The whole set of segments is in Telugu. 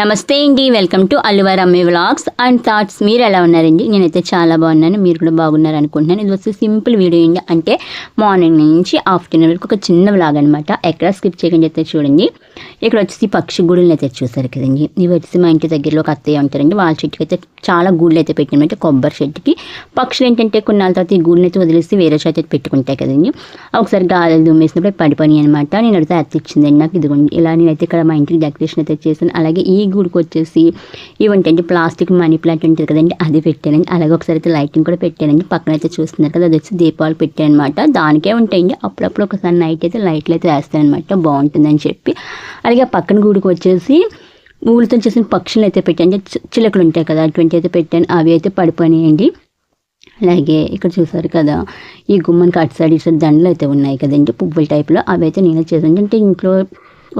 నమస్తే అండి వెల్కమ్ టు అల్లువార్ అమ్మే వ్లాగ్స్ అండ్ థాట్స్. మీరు ఎలా ఉన్నారండి? నేనైతే చాలా బాగున్నాను మీరు కూడా బాగున్నారు అనుకుంటున్నాను. ఇది వచ్చి సింపుల్ వీడియో అండి. అంటే మార్నింగ్ నుంచి ఆఫ్టర్నూన్ వరకు ఒక చిన్న వ్లాగ్ అనమాట ఎక్కడ స్కిప్ చేయకుండా అయితే చూడండి. ఇక్కడ వచ్చేసి పక్షి గూడులను అయితే చూసారు కదండి. ఇవి వచ్చేసి మా ఇంటి దగ్గరలో ఒక అత్తయ్య ఉంటారండి. వాళ్ళ చెట్టుకి అయితే చాలా గూళ్ళు అయితే పెట్టినమాట కొబ్బరి చెట్టుకి. పక్షులు ఏంటంటే కొన్నాళ్ళ తర్వాత ఈ గూళ్ళని అయితే వదిలేసి వేరే చెట్టు అయితే పెట్టుకుంటాయి కదండి. ఒకసారి గాలి దుమ్మేసినప్పుడు పడిపోయి అనమాట నేను అడిగితే అత్త ఇచ్చిందండి నాకు. ఇదిగోండి ఇలా నేనైతే ఇక్కడ మా ఇంటికి డెకరేషన్ అయితే చేశాను. అలాగే ఈ గుడికి వచ్చేసి ఇవంటే ప్లాస్టిక్ మనీ ప్లాంట్ ఉంటుంది కదండి అది పెట్టానండి. అలాగే ఒకసారి అయితే లైటింగ్ కూడా పెట్టానండి. పక్కన అయితే చూస్తున్నారు కదా అది వచ్చి దీపాలు పెట్టానమాట. దానికే ఉంటాయండి. అప్పుడప్పుడు ఒకసారి నైట్ అయితే లైట్లు అయితే వేస్తానమాట బాగుంటుందని చెప్పి. అలాగే ఆ పక్కన గుడికి వచ్చేసి ఊళ్ళతో చేసిన పక్షులు అయితే పెట్టాను. చిలకలు ఉంటాయి కదా అటువంటి అయితే పెట్టాను. అవి అయితే పడిపోయినాయండి. అలాగే ఇక్కడ చూసారు కదా ఈ గుమ్మనికి అటు సైడ్ ఇటు సైడ్ దండలు అయితే ఉన్నాయి కదండి పువ్వుల టైప్లో అవి అయితే నేనే చేశాను. అంటే ఇంట్లో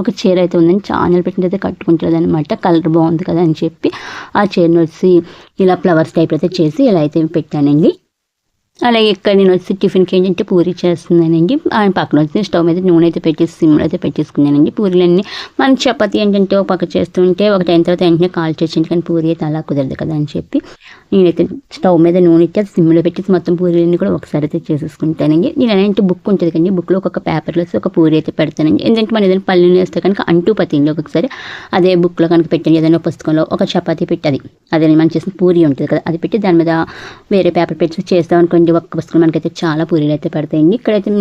ఒక చీర అయితే ఉందని ఛానల్ పెట్టిన అయితే కట్టుకుంటుంది అనమాట కలర్ బాగుంది కదా అని చెప్పి ఆ చీరను వచ్చి ఇలా ఫ్లవర్స్ టైప్ అయితే చేసి ఇలా అయితే పెట్టానండి. అలాగే ఇక్కడ నేను వచ్చి టిఫిన్కి ఏంటంటే పూరి చేస్తున్నానండి. ఆయన పక్కన వచ్చి స్టవ్ మీద నూనె అయితే పెట్టేసి సిమ్లో అయితే పెట్టేసుకున్నానండి. పూరీలన్నీ మన చపాతీ ఏంటంటే ఒక పక్క చేస్తుంటే ఒకటి అయిన తర్వాత వెంటనే కాల్ చేసింది కానీ పూరి అయితే అలా కుదరదు కదా అని చెప్పి నేనైతే స్టవ్ మీద నూనె ఇచ్చి అది సిమ్లో పెట్టేసి మొత్తం పూరీలన్నీ కూడా ఒకసారి అయితే చేసేసుకుంటానండి. నేను ఏంటంటే బుక్ ఉంటుంది కానీ బుక్లో ఒక పేపర్లో ఒక పూరి అయితే పెడతానండి. ఎందుకంటే మనం ఏదైనా పల్లెలు వేస్తే కనుక అంటూ పతిలో ఒకసారి అదే బుక్లో కనుక పెట్టండి ఏదైనా పుస్తకంలో ఒక చపాతీ పెట్టి అది. అదే మనం చేసిన పూరి ఉంటుంది కదా అది పెట్టి దాని మీద వేరే పేపర్ పెట్టి చేస్తాం అనుకోండి ఒక్క పుస్తకం మనకైతే చాలా పూరీలు అయితే పెడతాయండి. ఇక్కడైతే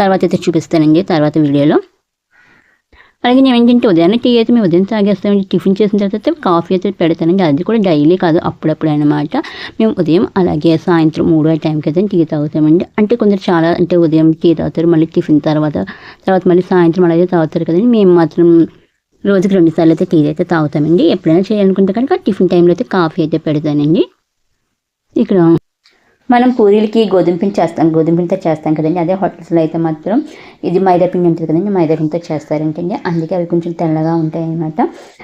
తర్వాత అయితే చూపిస్తానండి తర్వాత వీడియోలో. అలాగే నేను ఏంటంటే ఉదయాన్నే టీ అయితే మేము ఉదయం తాగేస్తామండి. టిఫిన్ చేసిన తర్వాత కాఫీ అయితే పెడతానండి. అది కూడా డైలీ కాదు అప్పుడప్పుడు అనమాట మేము ఉదయం అలాగే సాయంత్రం మూడు ఆ టైంకి అయితే టీ తాగుతామండి. అంటే కొందరు చాలా అంటే ఉదయం టీ తాగుతారు మళ్ళీ టిఫిన్ తర్వాత తర్వాత మళ్ళీ సాయంత్రం అలాగే తాగుతారు కదండి. మేము మాత్రం రోజుకి రెండు సార్లు అయితే టీ అయితే తాగుతామండి. ఎప్పుడైనా చేయాలనుకుంటే కనుక టిఫిన్ టైంలో అయితే కాఫీ అయితే పెడతానండి. ఇక్కడ మనం పూరీలకి గోధుమ పిండి చేస్తాం గోధుమ పిండితో చేస్తాం కదండి. అదే హోటల్స్లో అయితే మాత్రం ఇది మైదా పిండి ఉంటుంది కదండి. మైదా పిండితో చేస్తారంటండి. అందుకే అవి కొంచెం తెల్లగా ఉంటాయి అనమాట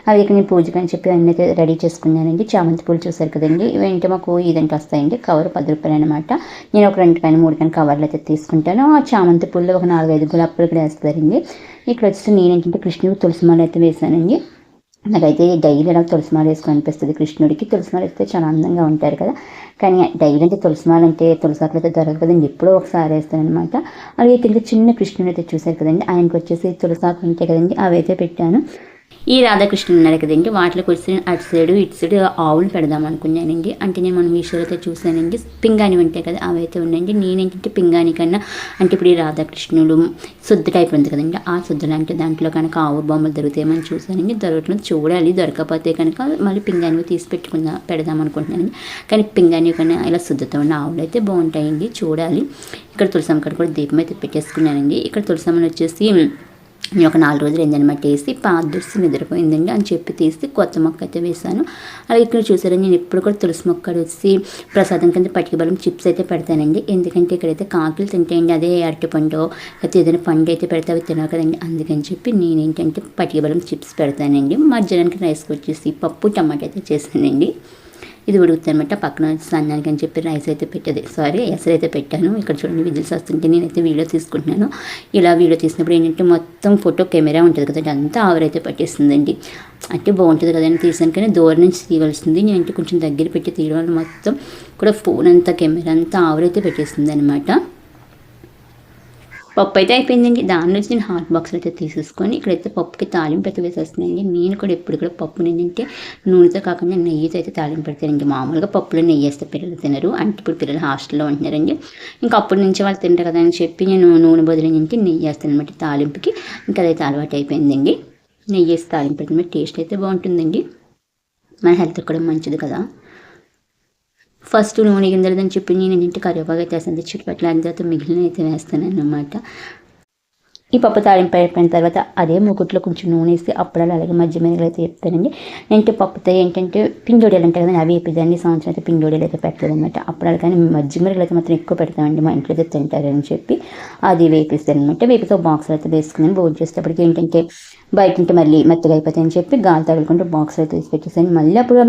అవి ఇక్కడ నేను పూజకి అని చెప్పి అన్నీ అయితే రెడీ చేసుకున్నానండి. చామంతి పూలు చూసారు కదండి. ఇవి మాకు ఇదంటే వస్తాయండి. కవర్ పది రూపాయలు అనమాట నేను ఒక రెండు కానీ మూడు కానీ కవర్లు అయితే తీసుకుంటాను. ఆ చామంతి పూలు ఒక నాలుగైదు గులాబీలు కూడా వేస్తారండి. ఇక్కడ వచ్చేసి నేను ఏంటంటే కృష్ణుడు తులసి అయితే వేసానండి నాకైతే డైలీ అలా తులసిమాల వేసుకుని అనిపిస్తుంది. కృష్ణుడికి తులసిమాల వేస్తే చాలా అందంగా ఉంటారు కదా. కానీ డైలీ అంటే తులసిమాల అంటే తులసాకులు అయితే దొరకదు కదండి. ఎప్పుడో ఒకసారి వేస్తాను అనమాట అలాగే కింద చిన్న కృష్ణుడు అయితే చూశారు కదండి. ఆయనకు వచ్చేసి తులసాకులు ఉంటాయి కదండి అవి అయితే పెట్టాను. ఈ రాధాకృష్ణ ఉన్నారు కదండి వాటిలో వచ్చి అటు సైడు ఇటు సైడు ఆవులు పెడదాం అనుకున్నానండి. అంటే నేను మనం మీషోలో అయితే చూసానండి పింగాణి ఉంటాయి కదా అవి అయితే ఉన్నాయండి. నేనేంటంటే పింగాణి కన్నా అంటే ఇప్పుడు ఈ రాధాకృష్ణుడు శుద్ధ టైప్ ఉంది కదండి ఆ శుద్ధ లాంటి దాంట్లో కనుక ఆవు బొమ్మలు దొరుకుతాయని చూసానండి దొరకట్లేదు చూడాలి దొరకకపోతే కనుక మళ్ళీ పింగాణి తీసి పెట్టుకుందాం పెడదాం అనుకుంటున్నానండి. కానీ పింగాణి కన్నా ఇలా శుద్ధతో ఉన్న ఆవులు అయితే బాగుంటాయండి చూడాలి. ఇక్కడ తులసమ్మ కూడా దీపం అయితే పెట్టేసుకున్నానండి. ఇక్కడ తులసమ్మని వచ్చేసి నేను ఒక నాలుగు రోజులు ఏందనమాట వేసి పాత దుర్సి నిద్రపోయిందండి అని చెప్పి తీసి కొత్త మొక్క అయితే వేసాను అలాగే ఇక్కడ చూసారా నేను ఎప్పుడు కూడా తులసి మొక్క వచ్చి ప్రసాదం కింద పట్టిక బలం చిప్స్ అయితే పెడతానండి. ఎందుకంటే ఇక్కడైతే కాకులు తింటాయండి అదే అరటిపండు లేకపోతే ఏదైనా పండు అయితే పెడితే అవి తినవు కదండి. అందుకని చెప్పి నేను ఏంటంటే పట్టిక బలం చిప్స్ పెడతానండి. మధ్యాహ్నానికి రైస్కి వచ్చేసి పప్పు టమాటా అయితే చేశానండి. ఇది ఉడుకుతారనమాట పక్కన సన్నానికి అని చెప్పి రైస్ అయితే పెట్టేది. సారీ ఎసరు అయితే పెట్టాను. ఇక్కడ చూడండి విజిల్స్ వస్తుంటే నేనైతే వీడియో తీసుకుంటున్నాను. ఇలా వీడియో తీసినప్పుడు ఏంటంటే మొత్తం ఫోటో కెమెరా ఉంటుంది కదండి అంతా ఆవిరైతే పట్టేస్తుందండి. అంటే బాగుంటుంది కదండి తీసాను కానీ దూరం నుంచి తీయవలసింది. నేనంటే కొంచెం దగ్గర పెట్టి తీయడం వల్ల మొత్తం కూడా ఫోన్ అంతా కెమెరా అంతా ఆవిరైతే పెట్టేస్తుంది అనమాట పప్పు అయితే అయిపోయిందండి. దాని నుంచి నేను హాట్ బాక్స్లో అయితే తీసేసుకొని ఇక్కడైతే పప్పుకి తాలింపు అయితే వేసేస్తున్నానండి. నేను కూడా ఎప్పుడు కూడా పప్పు ఏంటంటే నూనెతో కాకుండా నెయ్యితో అయితే తాలింపు పెడతానండి. మామూలుగా పప్పులో నెయ్యి వేస్తే పిల్లలు తినరు. అంటే ఇప్పుడు పిల్లలు హాస్టల్లో ఉంటున్నారండి. ఇంకా అప్పటి నుంచి వాళ్ళు తింటారు కదా అని చెప్పి నేను నూనె బదులు ఏంటంటే నెయ్యి వేస్తాను అనమాట తాలింపుకి. ఇంకా అదైతే అలవాటు అయిపోయిందండి. నెయ్యి వేసి తాలింపు పెడితే టేస్ట్ అయితే బాగుంటుందండి. మన హెల్త్ కూడా మంచిది కదా. ఫస్ట్ నూనె గింజలదని చెప్పి నేను ఏంటంటే కరివేపాకు అయితే వేస్తాను చుట్టుపక్కల దాని తర్వాత మిగిలిన అయితే వేస్తాను అన్నమాట ఈ పప్పు తాలింపు అయిపోయిన తర్వాత అదే మూకుట్లో కొంచెం నూనె వేసి అప్పడాలు అలాగే మధ్య మీద అయితే చెప్తానండి ఏంటంటే పప్పుతో ఏంటంటే పిండోడీలు అంటారు కదండి అవి వేపిద్దండి. సంవత్సరం అయితే పిండోడీలు అయితే పెట్టలేదు అనమాట అప్పుడాలు కానీ మధ్య మిరగలు అయితే మాత్రం ఎక్కువ పెడతామండి. మా ఇంట్లో అయితే తింటారని చెప్పి అది వేపిస్తాను అనమాట వేపితో బాక్సులు అయితే వేసుకున్నాను. భోజనం చేసేటప్పటికి ఏంటంటే బయట ఉంటే మళ్ళీ మెత్తగా అయిపోతాయని చెప్పి గాలి తగులుకుంటూ బాక్సులు అయితే తీసి పెట్టేసాను మళ్ళీ అప్పుడు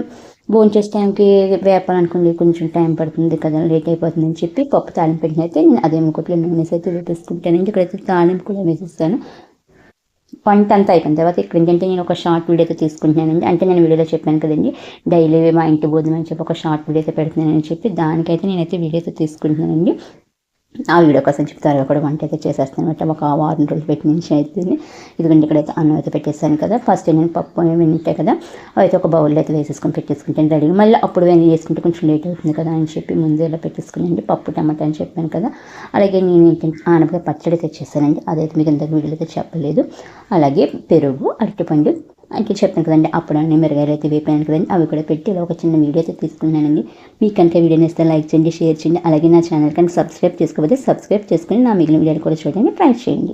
భోజనం చేసే టైంకి వేపాలనుకోండి కొంచెం టైం పడుతుంది కదా లేట్ అయిపోతుంది అని చెప్పి పప్పు తాలింపు పెట్టిన అయితే నేను అదే ముక్కట్లో నూనె అయితే వేపేసుకుంటానండి ఇక్కడైతే తాలింపు కూడా వేసేస్తాను. వంట అంతా అయిపోయిన తర్వాత ఇక్కడ ఏంటంటే నేను ఒక షార్ట్ వీడియో అయితే తీసుకుంటున్నానండి. అంటే నేను వీడియోలో చెప్పాను కదండి డైలీ మా ఇంటి భోజనం అని చెప్పి ఒక షార్ట్ వీడియో అయితే పెడుతున్నానని చెప్పి దానికైతే నేనైతే వీడియో అయితే తీసుకుంటున్నానండి. ఆ వీడియో కోసం చెప్తారు త్వరగా వంట అయితే చేసేస్తాను అనమాట. ఒక వారం రోజులు పెట్టి నుంచి అయితే ఇదిగోండి ఇక్కడైతే అన్నం అయితే పెట్టేస్తాను కదా. ఫస్ట్ నేను పప్పు అనేవి ఉంటాయి కదా. అయితే ఒక బౌల్లో అయితే వేసేసుకొని పెట్టేసుకుంటాను. రెడీ మళ్ళీ అప్పుడు వేసి వేసుకుంటే కొంచెం లేట్ అవుతుంది కదా అని చెప్పి ముందే ఇలా పెట్టేసుకున్నాండి పప్పు టమాటా అని చెప్పాను కదా. అలాగే నేను ఏంటంటే ఆనపకాయ పచ్చడి తెచ్చేసానండి. అదైతే మీకు ఇంతకు వీడియోలో అయితే చెప్పలేదు. అలాగే పెరుగు అరటిపండు అయితే చెప్పాను కదండి అప్పుడు అన్ని మిరగాయలు అయితే వేపాను కదండి అవి కూడా పెట్టి ఇలా ఒక చిన్న వీడియో అయితే తీసుకున్నానండి. మీకు కనుక వీడియో నేస్తే లైక్ చేయండి షేర్ చేయండి అలాగే నా ఛానల్ కనుక సబ్స్క్రైబ్ చేసుకోకపోతే సబ్స్క్రైబ్ చేసుకుని నా మిగిలిన వీడియోలు కూడా చూడండి ట్రై చేయండి.